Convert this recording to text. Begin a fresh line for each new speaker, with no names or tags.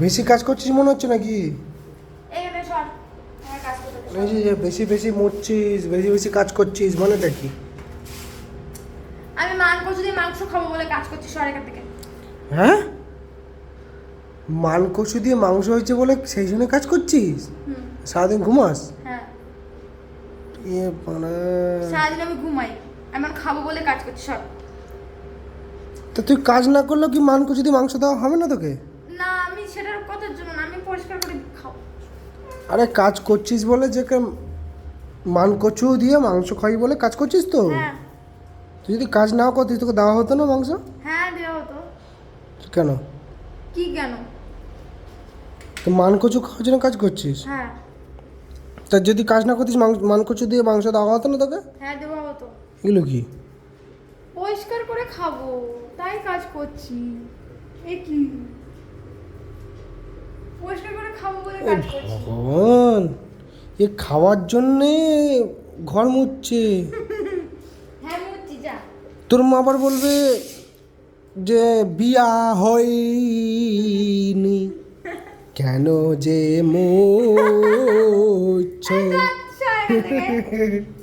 বেশি কাজ করছিস মনে হচ্ছে নাকি?
আমার সর।
এই যে বেশি বেশি মরছিস বেশি বেশি কাজ করছিস মানেটা কি?
আমি মাংস যদি মাংস খাব বলে কাজ করছি সর এখান থেকে।
হ্যাঁ? মান কচু দিয়ে মাংস হয়েছে বলে সেই জন্য কাজ করছিস? সারাদিন ঘুমাস?
হ্যাঁ।
এ মানে
সারাদিন আমি ঘুমাই আমি আর খাব বলে কাজ করছি সর।
তা তুই কাজ না করলেও কি মান কচু দিয়ে মাংস দেওয়া হবে না তোকে?
সেটার কথার জন্য আমি পরিষ্কার করে খাব।
আরে কাজ করছিস বলে যে মান কচু দিয়ে মাংস খাই বলে কাজ করছিস তো?
হ্যাঁ।
তুই যদি কাজ নাও করতিস তোকে দেওয়া হতো না মাংস?
হ্যাঁ দেওয়া হতো।
কেন?
কি কেন?
তো মান কচু খাওয়ার জন্য কাজ করছিস?
হ্যাঁ।
তা যদি কাজ না করতিস মান কচু দিয়ে মাংস দেওয়া হতো না তোকে?
হ্যাঁ দেওয়া হতো।
এগুলো কি?
পরিষ্কার করে খাব তাই কাজ করছি। এ কি? কাজ
ভগবান এ খাওয়ার জন্যে ঘর মুচ্ছে
হ্যাঁ
তোর মা আবার বলবে যে বিয়া হয়নি। কেন যে
থেকে।